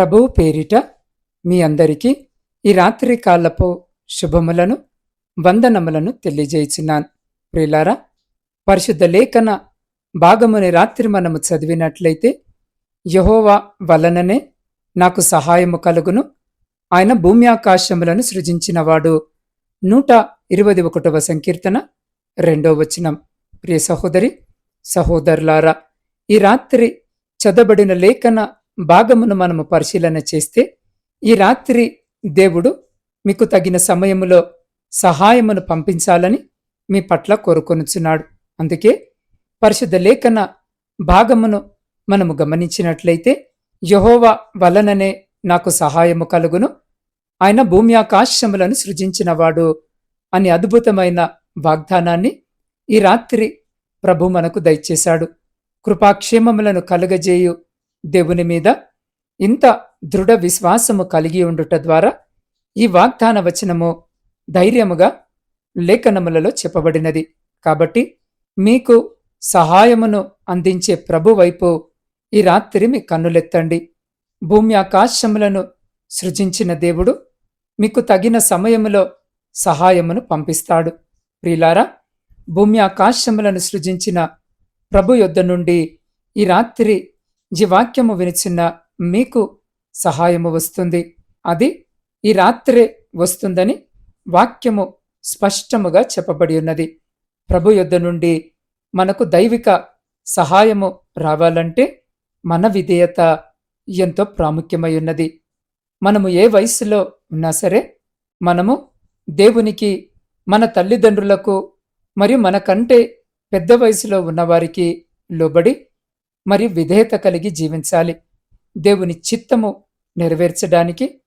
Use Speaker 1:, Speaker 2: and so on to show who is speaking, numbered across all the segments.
Speaker 1: ప్రభువు పేరిట మీ అందరికీ ఈ రాత్రి కాలపు శుభములను వందనములను తెలియజేయుచున్నాను ప్రియులారా పరిశుద్ధ లేఖన భాగముని రాత్రి మనము చదివినట్లయితే యహోవా వలననే నాకు సహాయము కలుగును. ఆయన భూమి ఆకాశములను సృజించినవాడు. నూట ఇరవై ఒకటవ సంకీర్తన రెండో వచనం. ప్రియ సహోదరి సహోదరులారా ఈ రాత్రి చదబడిన లేఖన భాగమును మనము పరిశీలన చేస్తే ఈ రాత్రి దేవుడు మీకు తగిన సమయములో సహాయమును పంపించాలని మీ పట్ల కోరుకొనుచున్నాడు. అందుకే పరిశుద్ధ లేఖన భాగమును మనము గమనించినట్లయితే యహోవా వలననే నాకు సహాయము కలుగును. ఆయన భూమి ఆకాశములను సృజించినవాడు అని అద్భుతమైన వాగ్దానాన్ని ఈ రాత్రి ప్రభు మనకు దయచేశాడు. కృపాక్షేమములను కలుగజేయు దేవుని మీద ఇంత దృఢ విశ్వాసము కలిగి ఉండుట ద్వారా ఈ వాగ్దాన వచనము ధైర్యముగా లేఖనములలో చెప్పబడినది. కాబట్టి మీకు సహాయమును అందించే ప్రభు వైపు ఈ రాత్రి మీ కన్నులెత్తండి. భూమి ఆకాశములను సృజించిన దేవుడు మీకు తగిన సమయములో సహాయమును పంపిస్తాడు. ప్రియులారా భూమి ఆకాశములను సృజించిన ప్రభు యొద్ద నుండి ఈ రాత్రి ఈ వాక్యము వినిచిన్న మీకు సహాయము వస్తుంది. అది ఈ రాత్రే వస్తుందని వాక్యము స్పష్టముగా చెప్పబడి ఉన్నది. ప్రభు యొద్ద నుండి మనకు దైవిక సహాయము రావాలంటే మన విధేయత ఎంతో ప్రాముఖ్యమై ఉన్నది. మనము ఏ వయసులో ఉన్నా సరే మనము దేవునికి మన తల్లిదండ్రులకు మరియు మనకంటే పెద్ద వయసులో ఉన్నవారికి లోబడి మరి విధేయత కలిగి జీవించాలి. దేవుని చిత్తము నెరవేర్చడానికి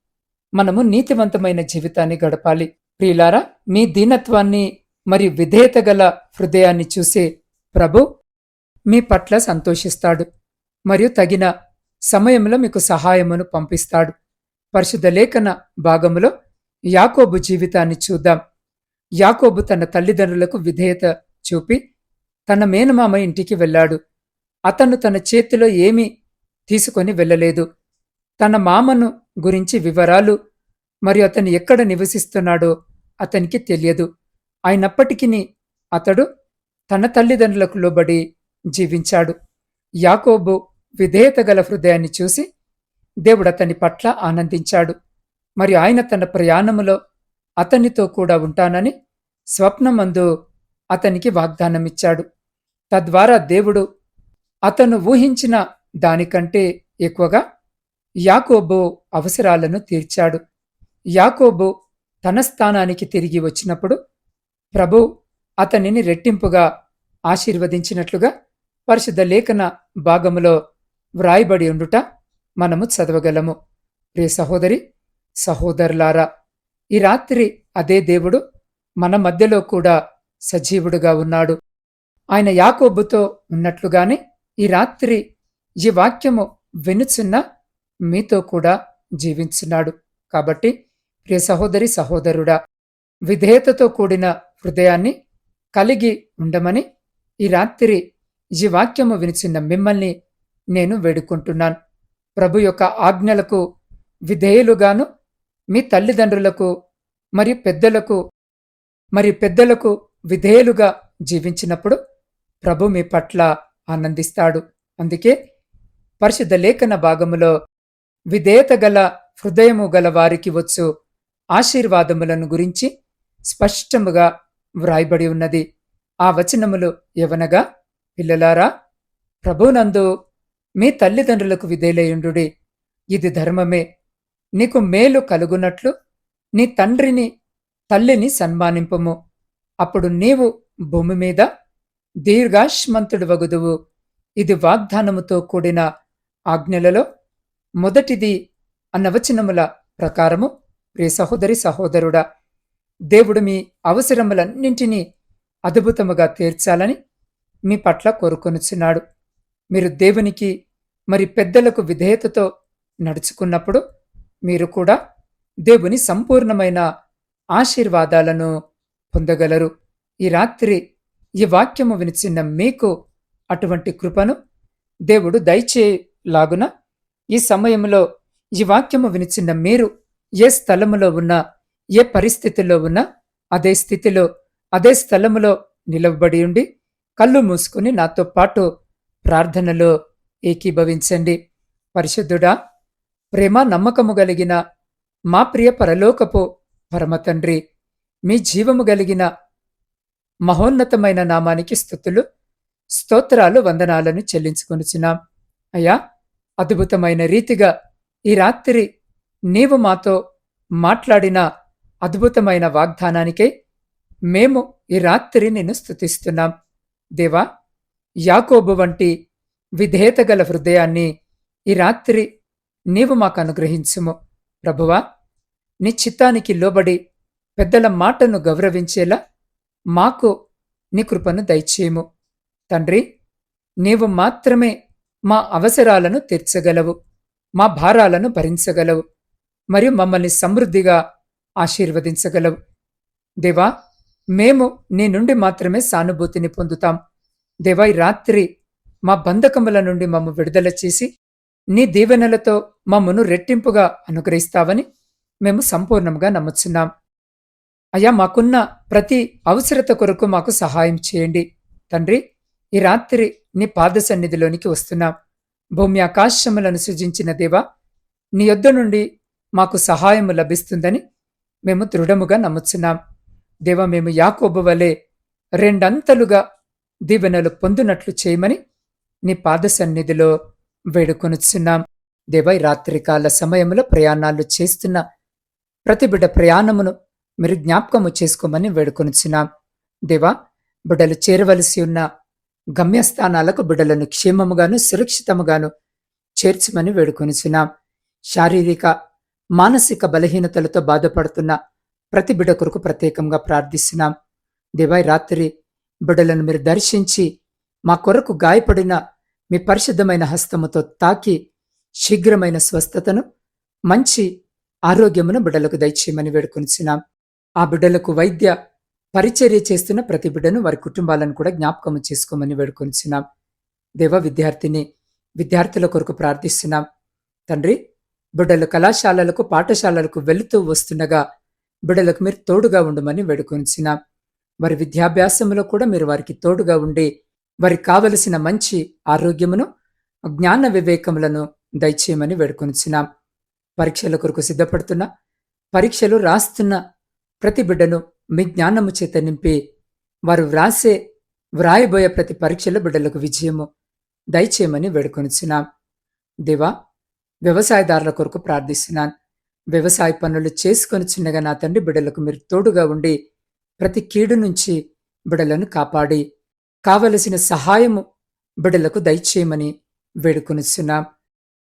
Speaker 1: మనము నీతివంతమైన జీవితాన్ని గడపాలి. ప్రియులారా మీ దీనత్వాన్ని మరియు విధేయత గల హృదయాన్ని చూసే ప్రభు మీ పట్ల సంతోషిస్తాడు. మరియు తగిన సమయంలో మీకు సహాయమును పంపిస్తాడు. పరిశుద్ధ లేఖన భాగములో యాకోబు జీవితాన్ని చూద్దాం. యాకోబు తన తల్లిదండ్రులకు విధేయత చూపి తన మేనమామ ఇంటికి వెళ్ళాడు. అతను తన చేతిలో ఏమీ తీసుకొని వెళ్ళలేదు. తన మామను గురించి వివరాలు మరియు అతను ఎక్కడ నివసిస్తున్నాడో అతనికి తెలియదు. అయినప్పటికీ అతడు తన తల్లిదండ్రులకు లోబడి జీవించాడు. యాకోబు విధేయత గల హృదయాన్ని చూసి దేవుడు అతని పట్ల ఆనందించాడు. మరియు ఆయన తన ప్రయాణములో అతనితో కూడా ఉంటానని స్వప్నమందు అతనికి వాగ్దానమిచ్చాడు. తద్వారా దేవుడు అతను ఊహించిన దానికంటే ఎక్కువగా యాకోబు అవసరాలను తీర్చాడు. యాకోబు తన స్థానానికి తిరిగి వచ్చినప్పుడు ప్రభు అతనిని రెట్టింపుగా ఆశీర్వదించినట్లుగా పరిశుద్ధ లేఖన భాగములో వ్రాయబడి ఉండుట మనము చదవగలము. ప్రియ సహోదరి సహోదరులారా ఈ రాత్రి అదే దేవుడు మన మధ్యలో కూడా సజీవుడుగా ఉన్నాడు. ఆయన యాకోబుతో ఉన్నట్లుగానే ఈ రాత్రి ఈ వాక్యము వినుచున్న మీతో కూడా జీవించున్నాడు. కాబట్టి ప్రియ సహోదరి సహోదరుడా విధేయతతో కూడిన హృదయాన్ని కలిగి ఉండమని ఈ రాత్రి ఈ వాక్యము వినిచిన్న మిమ్మల్ని నేను వేడుకుంటున్నాను. ప్రభు యొక్క ఆజ్ఞలకు విధేయులుగాను మీ తల్లిదండ్రులకు మరియు పెద్దలకు మరి పెద్దలకు విధేయులుగా జీవించినప్పుడు ప్రభు మీ పట్ల ఆనందిస్తాడు. అందుకే పరిశుద్ధ లేఖన భాగములో విధేయత గల హృదయము గల వారికి వచ్చు ఆశీర్వాదములను గురించి స్పష్టముగా వ్రాయబడి ఉన్నది. ఆ వచనములు ఎవనగా పిల్లలారా ప్రభునందు మీ తల్లిదండ్రులకు విధేలయుండుడి ఇది ధర్మమే. నీకు మేలు కలుగునట్లు నీ తండ్రిని తల్లిని సన్మానింపము. అప్పుడు నీవు భూమి మీద దీర్ఘాశ్మంతుడు వగుదువు. ఇది వాగ్దానముతో కూడిన ఆజ్ఞలలో మొదటిది అన్నవచనముల ప్రకారము. ప్రియ సహోదరి సహోదరుడా దేవుడు మీ అవసరములన్నింటినీ అద్భుతముగా తీర్చాలని మీ పట్ల కోరుకొనుచున్నాడు. మీరు దేవునికి మరి పెద్దలకు విధేయతతో నడుచుకున్నప్పుడు మీరు కూడా దేవుని సంపూర్ణమైన ఆశీర్వాదాలను పొందగలరు. ఈ రాత్రి ఈ వాక్యము వినిచిన మీకు అటువంటి కృపను దేవుడు దయచేలాగున ఈ సమయంలో ఈ వాక్యము వినిచిన మీరు ఏ స్థలములో ఉన్నా ఏ పరిస్థితిలో ఉన్నా అదే స్థితిలో అదే స్థలములో నిలవబడి ఉండి కళ్ళు మూసుకుని నాతో పాటు ప్రార్థనలో ఏకీభవించండి. పరిశుద్ధుడా ప్రేమ నమ్మకము కలిగిన మా ప్రియ పరలోకపు పరమ తండ్రి మీ జీవము కలిగిన మహోన్నతమైన నామానికి స్థుతులు స్తోత్రాలు వందనాలను చెల్లించుకొనుచున్నాం. అయ్యా అద్భుతమైన రీతిగా ఈ రాత్రి నీవు మాతో మాట్లాడిన అద్భుతమైన వాగ్దానానికే మేము ఈ రాత్రి నిన్ను స్థుతిస్తున్నాం. దేవా యాకోబు వంటి విధేయత గల హృదయాన్ని ఈ రాత్రి నీవు మాకు అనుగ్రహించుము. ప్రభువా నీ చిత్తానికి లోబడి పెద్దల మాటను గౌరవించేలా మాకు నీ కృపను దయచేయము. తండ్రి నీవు మాత్రమే మా అవసరాలను తీర్చగలవు మా భారాలను భరించగలవు మరియు మమ్మల్ని సమృద్ధిగా ఆశీర్వదించగలవు. దేవా మేము నీ నుండి మాత్రమే సానుభూతిని పొందుతాం. దేవా ఈ రాత్రి మా బంధకముల నుండి మమ్ము విడుదల చేసి నీ దీవెనలతో మమ్మను రెట్టింపుగా అనుగ్రహిస్తావని మేము సంపూర్ణంగా నమ్ముచున్నాం. అయ్యా మాకున్న ప్రతి అవసరత కొరకు మాకు సహాయం చేయండి. తండ్రి ఈ రాత్రి నీ పాద సన్నిధిలోనికి వస్తున్నాం. భూమి ఆకాశములను సృజించిన దేవా నీ యొద్ద నుండి మాకు సహాయము లభిస్తుందని మేము దృఢముగా నమ్ముచున్నాం. దేవ మేము యాకోబు వలె రెండంతలుగా దీవెనలు పొందినట్లు చేయమని నీ పాద సన్నిధిలో వేడుకొనుచున్నాం. దేవ ఈ రాత్రికాల సమయంలో ప్రయాణాలు చేస్తున్న ప్రతి బిడ్డ ప్రయాణమును మీరు జ్ఞాపకము చేసుకోమని వేడుకొనుచున్నాం. దేవా బిడ్డలు చేరవలసి ఉన్న గమ్యస్థానాలకు బిడ్డలను క్షేమముగాను సురక్షితముగాను చేర్చమని వేడుకొనుచున్నాం. శారీరక మానసిక బలహీనతలతో బాధపడుతున్న ప్రతి బిడ్డ కొరకు ప్రత్యేకంగా ప్రార్థిస్తున్నాం. దేవాయి రాత్రి బిడ్డలను మీరు దర్శించి మా కొరకు గాయపడిన మీ పరిశుద్ధమైన హస్తముతో తాకి శీఘ్రమైన స్వస్థతను మంచి ఆరోగ్యమును బిడ్డలకు దయచేయమని వేడుకొనిచున్నాం. ఆ బిడ్డలకు వైద్య పరిచర్య చేస్తున్న ప్రతి బిడ్డను వారి కుటుంబాలను కూడా జ్ఞాపకం చేసుకోమని వేడుకొనిచున్నాం దేవ విద్యార్థిని విద్యార్థుల కొరకు ప్రార్థిస్తున్నాం. తండ్రి బిడ్డలు కళాశాలలకు పాఠశాలలకు వెళుతూ వస్తుండగా బిడ్డలకు మీరు తోడుగా ఉండమని వేడుకొనిచున్నాం వారి విద్యాభ్యాసంలో కూడా మీరు వారికి తోడుగా ఉండి వారికి కావలసిన మంచి ఆరోగ్యమును జ్ఞాన వివేకములను దయచేయమని వేడుకొనిచున్నాం పరీక్షల కొరకు సిద్ధపడుతున్న పరీక్షలు రాస్తున్న ప్రతి బిడ్డను మీ జ్ఞానము చేత నింపి వారు వ్రాసే వ్రాయబోయే ప్రతి పరీక్షలో బిడ్డలకు విజయము దయచేయమని వేడుకొనిచున్నాం. దేవా వ్యవసాయదారుల కొరకు ప్రార్థిస్తున్నాను. వ్యవసాయ పనులు చేసుకొని చిన్నగా నా తండ్రి బిడ్డలకు మీరు తోడుగా ఉండి ప్రతి కీడు నుంచి బిడలను కాపాడి కావలసిన సహాయము బిడలకు దయచేయమని వేడుకొనిస్తున్నాం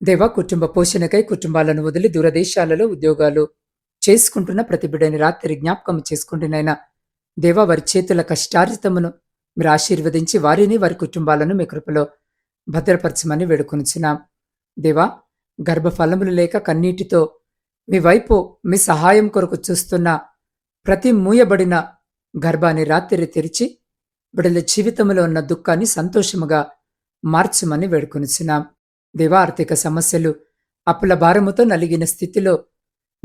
Speaker 1: దేవా కుటుంబ పోషణకై కుటుంబాలను వదిలి దూరదేశాలలో ఉద్యోగాలు చేసుకుంటున్న ప్రతి బిడ్డని రాత్రి జ్ఞాపకం చేసుకుంటున్నైనా దేవా వారి చేతుల కష్టార్జితమును మీరు ఆశీర్వదించి వారిని వారి కుటుంబాలను మీ కృపలో భద్రపరచమని వేడుకొనిచున్నాం. దేవా గర్భఫలములు లేక కన్నీటితో మీ వైపు మీ సహాయం కొరకు చూస్తున్న ప్రతి మూయబడిన గర్భాన్ని రాత్రి తెరిచి బిడల జీవితంలో ఉన్న దుఃఖాన్ని సంతోషముగా మార్చమని వేడుకొనిచున్నాం. దేవా ఆర్థిక సమస్యలు అప్పుల భారముతో నలిగిన స్థితిలో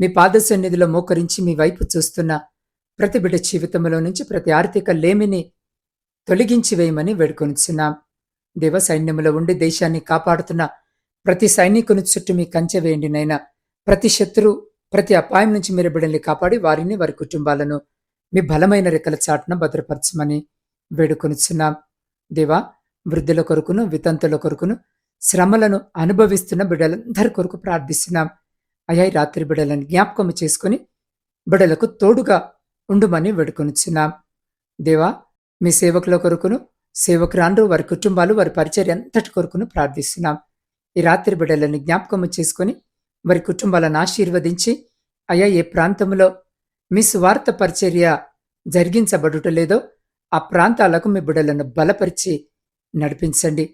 Speaker 1: మీ పాద సన్నిధిలో మోకరించి మీ వైపు చూస్తున్న ప్రతి బిడ్డ జీవితంలో నుంచి ప్రతి ఆర్థిక లేమిని తొలగించి వేయమని వేడుకొనిచున్నాం. దేవ సైన్యంలో ఉండి దేశాన్ని కాపాడుతున్న ప్రతి సైనికుని చుట్టూ మీ కంచె వేయండి నైనా ప్రతి శత్రు ప్రతి అపాయం నుంచి మీరు బిడ్డల్ని కాపాడి వారిని వారి కుటుంబాలను మీ బలమైన రెక్కల చాటున భద్రపరచమని వేడుకొనిచున్నాం. దేవా వృద్ధుల కొరకును వితంతుల కొరకును శ్రమలను అనుభవిస్తున్న బిడ్డలందరి కొరకు ప్రార్థిస్తున్నాం. అయ్యా రాత్రి బిడలను జ్ఞాపకము చేసుకుని బిడలకు తోడుగా ఉండుమని వేడుకొనిచ్చున్నాం దేవా మీ సేవకుల కొరకును సేవకురాండ్రు వారి కుటుంబాలు వారి పరిచర్య అంతటి కొరకును ప్రార్థిస్తున్నాం. ఈ రాత్రి బిడలను జ్ఞాపకము చేసుకుని వారి కుటుంబాలను ఆశీర్వదించి అయ్యా ఏ ప్రాంతంలో మీ స్వార్థ పరిచర్య జరిగించబడుటలేదో ఆ ప్రాంతాలకు మీ బిడలను బలపరిచి నడిపించండి.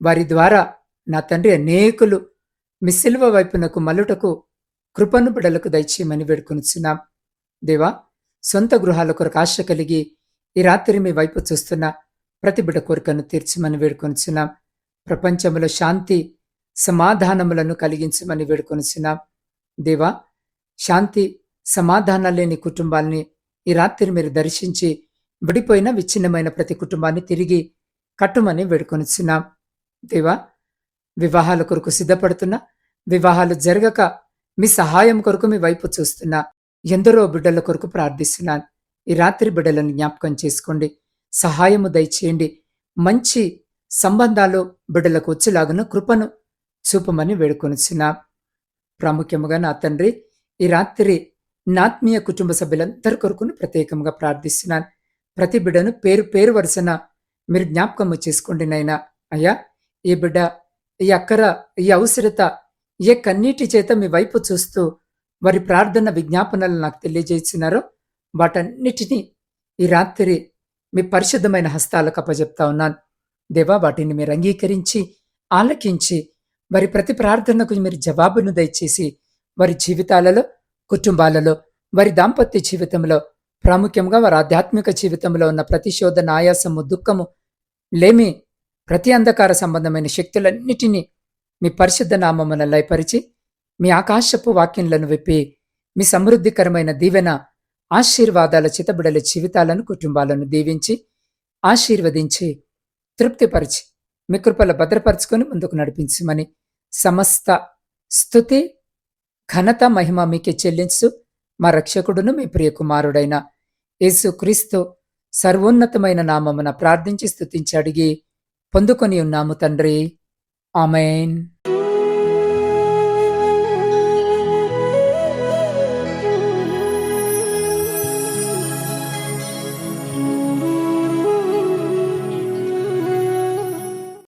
Speaker 1: వారి ద్వారా నా తండ్రి అనేకులు మీ సిల్వ వైపునకు మలుటకు కృపను బిడలకు దయచేయమని వేడుకొనిచున్నాం. దేవా సొంత గృహాల కొరకు ఆశ కలిగి ఈ రాత్రి మీ వైపు చూస్తున్న ప్రతి బిడ కోరికను తీర్చమని వేడుకొనిచున్నాం. ప్రపంచంలో శాంతి సమాధానములను కలిగించమని వేడుకొనిచున్నాం. దేవా శాంతి సమాధానాలు లేని కుటుంబాల్ని ఈ రాత్రి మీరు దర్శించి విడిపోయిన విచ్ఛిన్నమైన ప్రతి కుటుంబాన్ని తిరిగి కట్టుమని వేడుకొనిచున్నాం. దేవా వివాహాల కొరకు సిద్ధపడుతున్నా వివాహాలు జరగక మీ సహాయం కొరకు మీ వైపు చూస్తున్నా ఎందరో బిడ్డల కొరకు ప్రార్థిస్తున్నాను. ఈ రాత్రి బిడ్డలను జ్ఞాపకం చేసుకోండి. సహాయము దయచేయండి. మంచి సంబంధాలు బిడ్డలకు వచ్చేలాగున కృపను చూపమని వేడుకొనిచున్నాం. ప్రాముఖ్యముగా నా తండ్రి ఈ రాత్రి నాత్మీయ కుటుంబ సభ్యులందరి కొరకును ప్రత్యేకంగా ప్రార్థిస్తున్నాను. ప్రతి బిడ్డను పేరు పేరు వరుసన మీరు జ్ఞాపకము చేసుకోండి నైనా అయ్యా ఈ బిడ్డ ఈ అక్కర ఈ అవసరత ఏ కన్నీటి చేత మీ వైపు చూస్తూ వారి ప్రార్థన విజ్ఞాపనలు నాకు తెలియజేస్తున్నారో వాటన్నిటినీ ఈ రాత్రి మీ పరిశుద్ధమైన హస్తాలకు అప్పజెప్తా ఉన్నాను. దేవా వాటిని మీరు అంగీకరించి ఆలకించి వారి ప్రతి ప్రార్థనకు మీరు జవాబును దయచేసి వారి జీవితాలలో కుటుంబాలలో వారి దాంపత్య జీవితంలో ప్రాముఖ్యంగా వారి ఆధ్యాత్మిక జీవితంలో ఉన్న ప్రతిశోధన ఆయాసము దుఃఖము లేమి ప్రతి అంధకార సంబంధమైన శక్తులన్నిటినీ మీ పరిశుద్ధ నామమున లయపరిచి మీ ఆకాశపు వాక్యంలను విప్పి మీ సమృద్ధికరమైన దీవెన ఆశీర్వాదాల చితబిడల జీవితాలను కుటుంబాలను దీవించి ఆశీర్వదించి తృప్తిపరిచి మీ కృపల భద్రపరచుకొని ముందుకు నడిపించమని సమస్త స్థుతి ఘనత మహిమ మీకే చెల్లించు మా రక్షకుడును మీ ప్రియ కుమారుడైన యేసు క్రీస్తు సర్వోన్నతమైన నామమున ప్రార్థించి స్థుతించి అడిగి పొందుకొని ఉన్నాము తండ్రి. amen.